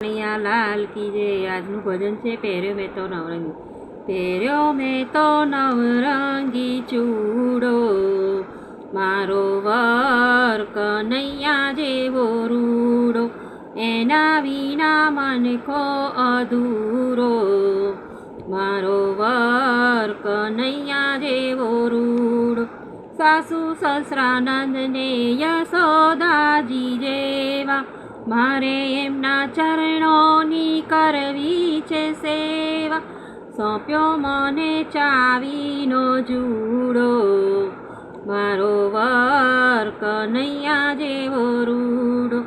કનૈયા લાલ કી જે આજનું ભજન છે પહેર્યો મેં તો નવરંગી. પહેર્યો મેં તો નવરંગી ચૂડો. મારો વર કનૈયા જેવો રૂડો. એના વિના મને ખો અધૂરો. મારો વર કનૈયા જેવો રૂડો. સાસુ સસરાનંદને યશોદાજી જેવા મારે એમના ચરણોની કરવી છે સેવા સોંપ્યો મને ચાવીનો જુડો મારો વર કનૈયા જેવો રૂડો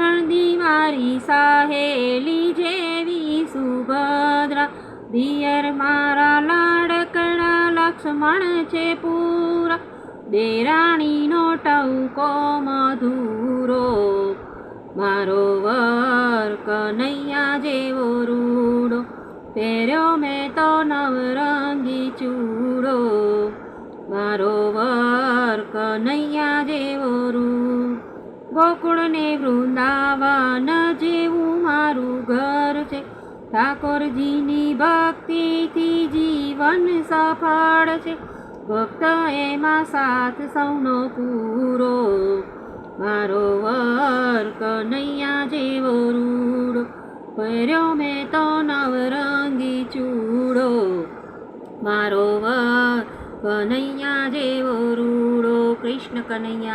નંદી મારી સાહેલી જેવી સુભદ્રા દિયર મારા લાડકણા લક્ષ્મણ છે પૂરા દેરાણીનો ટંકો મધુરો, મારો વર કનૈયા જેવો રૂડો. પહેર્યો મેં તો નવરંગી ચૂડો, મારો વર કનૈયા જેવો રૂડ. ગોકુળને વૃંદાવન જેવું મારું ઘર છે, ઠાકોરજીની ભક્તિથી જીવન સફળ છે. ભક્ત એમાં સાથ સૌનો પૂરો. મારો વર કનૈયા જેવો રૂડો પહેર્યો મેં તો નવરંગી ચૂડો. મારો વર કનૈયા જેવો રૂડો કૃષ્ણ કનૈયા